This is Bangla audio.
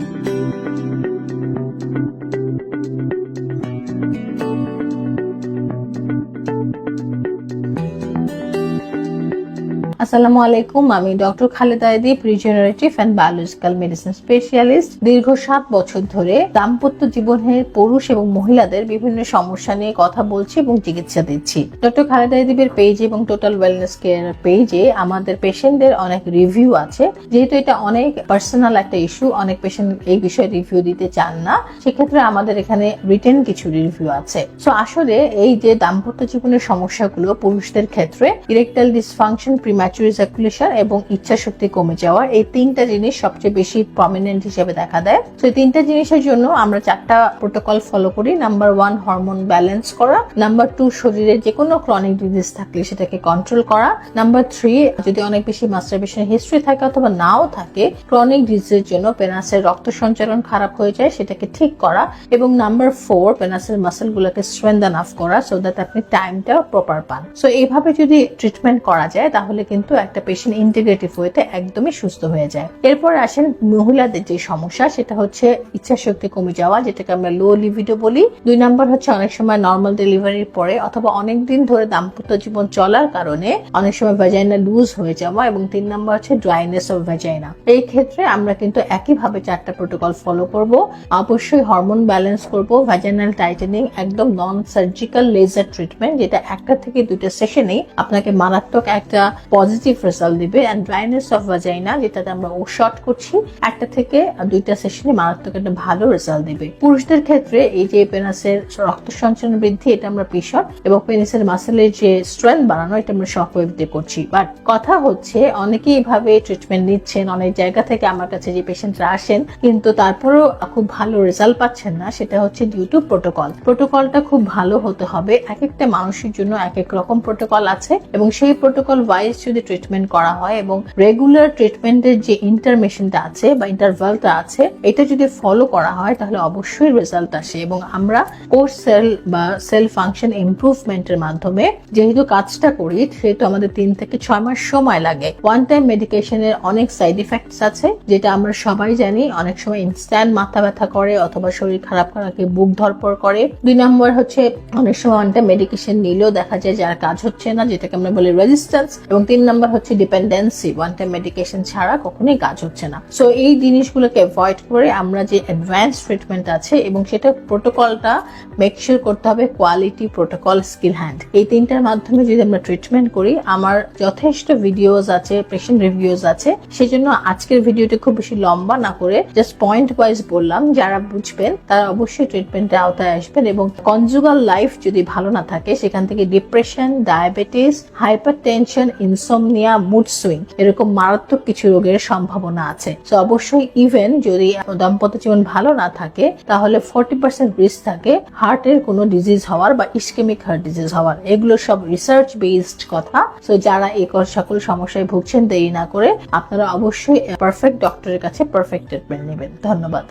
Thank you. আসসালামু আলাইকুম, আমি doctor Khaleda Edib regenerative and biological medicine specialist দীর্ঘ সাত বছর ধরে দাম্পত্য জীবনের পুরুষ এবং মহিলাদের বিভিন্ন সমস্যা নিয়ে কথা বলছি এবং চিকিৎসা দিচ্ছি। ডক্টর খালেদা এদিবের পেজ এবং টোটাল ওয়েলনেস কেয়ার পেজে আমাদের পেশেন্টদের অনেক রিভিউ আছে। যেহেতু এটা অনেক পার্সোনাল একটা ইস্যু অনেক পেশেন্ট এই বিষয়ে রিভিউ দিতে চান না, সেক্ষেত্রে আমাদের এখানে রিটেন কিছু রিভিউ আছে। সো আসলে এই যে দাম্পত্য জীবনের সমস্যাগুলো পুরুষদের ক্ষেত্রে ইরেকটাল ডিসফাংশন প্রিম্যাচুর ইজাকুলেশন এবং ইচ্ছা শক্তি কমে যাওয়া এই তিনটা জিনিস সবচেয়ে বেশি প্রমিনেন্ট হিসেবে দেখা দেয়। তো এই তিনটা জিনিসের জন্য আমরা চারটা প্রোটোকল ফলো করি। নাম্বার ওয়ান হরমোন ব্যালেন্স করা। নাম্বার টু শরীরে যে কোনো ক্রনিক ডিজিজ থাকলে সেটাকে কন্ট্রোল করা। নাম্বার থ্রি যদি অনেক বেশি মাস্টারবেশনের হিস্ট্রি থাকে অথবা নাও থাকে ক্রনিক ডিজিজের জন্য পেনাসের রক্ত সঞ্চালন খারাপ হয়ে যায়, সেটাকে ঠিক করা। এবং নাম্বার ফোর পেনাসের মাসেল গুলোকে স্ট্রেন্থ আফ করা সো দ্যাট আপনি টাইমটা প্রপার পান। সো এইভাবে যদি ট্রিটমেন্ট করা যায়, তাহলে কিন্তু একটা পেশেন্ট ইন্টিগ্রেটিভ ওয়েতে একদমই সুস্থ হয়ে যায়। এরপর আসেন মহিলাদের যে সমস্যা, সেটা হচ্ছে ইচ্ছা শক্তি কমে যাওয়া, যেটাকে আমরা লো লিভিডো বলি। দুই নাম্বার হচ্ছে অনেক সময় নর্মাল ডেলিভারির পরে অথবা অনেক দিন ধরে দাম্পত্য জীবন চলার কারণে অনেক সময় ভ্যাজাইনা লুজ হয়ে যাওয়া এবং তিন নাম্বার হচ্ছে ড্রাইনেস অফ ভ্যাজাইনা এই ক্ষেত্রে আমরা কিন্তু একইভাবে চারটা প্রোটোকল ফলো করব। অবশ্যই হরমোন ব্যালেন্স করব ভ্যাজাইনাল টাইটেনিং একদম নন সার্জিক্যাল লেজার ট্রিটমেন্ট যেটা একটা থেকে দুইটা সেশনেই আপনাকে মারাত্মক একটা পজিটিভ রেজাল্ট দিবে অ্যান্ড ড্রাইনেস অফ ভ্যাজাইনা যেটাতে আমরা ও শর্ট করছি, একটা থেকে দুইটা সেশনে মারাত্মক একটা ভালো রেজাল্ট দিবে। পুরুষদের ক্ষেত্রে এই যে পেনাসের রক্ত সঞ্চালন বৃদ্ধি, এটা আমরা পিশট এবং পেনিসের মাসেলের যে স্ট্রেংথ বাড়ানো, এটা আমরা শক ওয়েভ দিয়ে করছি। বাট কথা হচ্ছে, অনেকেই এইভাবে ট্রিটমেন্ট নিচ্ছেন, অনেক জায়গা থেকে আমার কাছে যে পেশেন্টরা আসেন, কিন্তু তারপরেও খুব ভালো রেজাল্ট পাচ্ছেন না, সেটা হচ্ছে ডিউ টু প্রোটোকল প্রোটোকলটা খুব ভালো হতে হবে এক একটা মানুষের জন্য এক এক রকম প্রোটোকল আছে এবং সেই প্রোটোকল ওয়াইজ যদি ট্রিটমেন্ট করা হয় এবং রেগুলার ট্রিটমেন্টের যে ইন্টারমেশনটা আছে বা ইন্টারভালটা আছে, এটা যদি ফলো করা হয়, তাহলে অবশ্যই রেজাল্ট আসে এবং আমরা কোর সেল বা সেল ফাংশন ইমপ্রুভমেন্টের মাধ্যমে যেহেতু কাজটা করি, সেহেতু আমাদের তিন থেকে ছয় মাস সময় লাগে। ওয়ান টাইম মেডিকেশনের অনেক সাইড ইফেক্টস আছে, যেটা আমরা সবাই জানি, অনেক সময় ইনস্ট্যান্ট মাথা ব্যথা করে অথবা শরীর খারাপ করাকে বুক ধরপর করে। দুই নম্বর হচ্ছে, অনেক সময় ওয়ান টাইম মেডিকেশন নিলেও দেখা যায় যার কাজ হচ্ছে না, যেটাকে আমরা বলি রেজিস্ট্যান্স এবং তিন নম্বর হচ্ছে ডিপেন্ডেন্সি ওয়ান টাইম মেডিকেশন ছাড়া কখনোই কাজ হচ্ছে না। সো এই জিনিসগুলোকে অ্যাভয়েড করে আমরা যে অ্যাডভান্স ট্রিটমেন্ট আছে এবং সেটা প্রোটোকলটা মেকশিওর করতে হবে কোয়ালিটি প্রোটোকল স্কিল হ্যান্ড এই তিনটার মাধ্যমে যদি আমরা ট্রিটমেন্ট করি, আমার যথেষ্ট ভিডিওস আছে পেশেন্ট রিভিউজ আছে, সেজন্য আজকের ভিডিওটা খুব বেশি লম্বা না করে জাস্ট পয়েন্ট ওয়াইজ বললাম, যারা বুঝবেন তারা অবশ্যই ট্রিটমেন্টের আওতায় আসবেন এবং কনজুগাল লাইফ যদি ভালো না থাকে, সেখান থেকে depression diabetes hypertension insomnia mood swing এরকম মারাত্মক কিছু রোগের সম্ভাবনা আছে। তো অবশ্যই ইভেন যদি দাম্পত্য জীবন ভালো না থাকে, তাহলে ফর্টি পার্সেন্ট রিস্ক থাকে হার্টের কোনো ডিজিজ হওয়ার বা ইস্কেমিক হার্ট ডিজিজ হওয়ার। এগুলো সব রিসার্চ বেসড কথা। তো যারা এই সকল সমস্যায় ভুগছেন, দেরি না করে আপনারা অবশ্যই পারফেক্ট ডক্টরের কাছে পারফেক্ট ট্রিটমেন্ট নেবেন। ধন্যবাদ।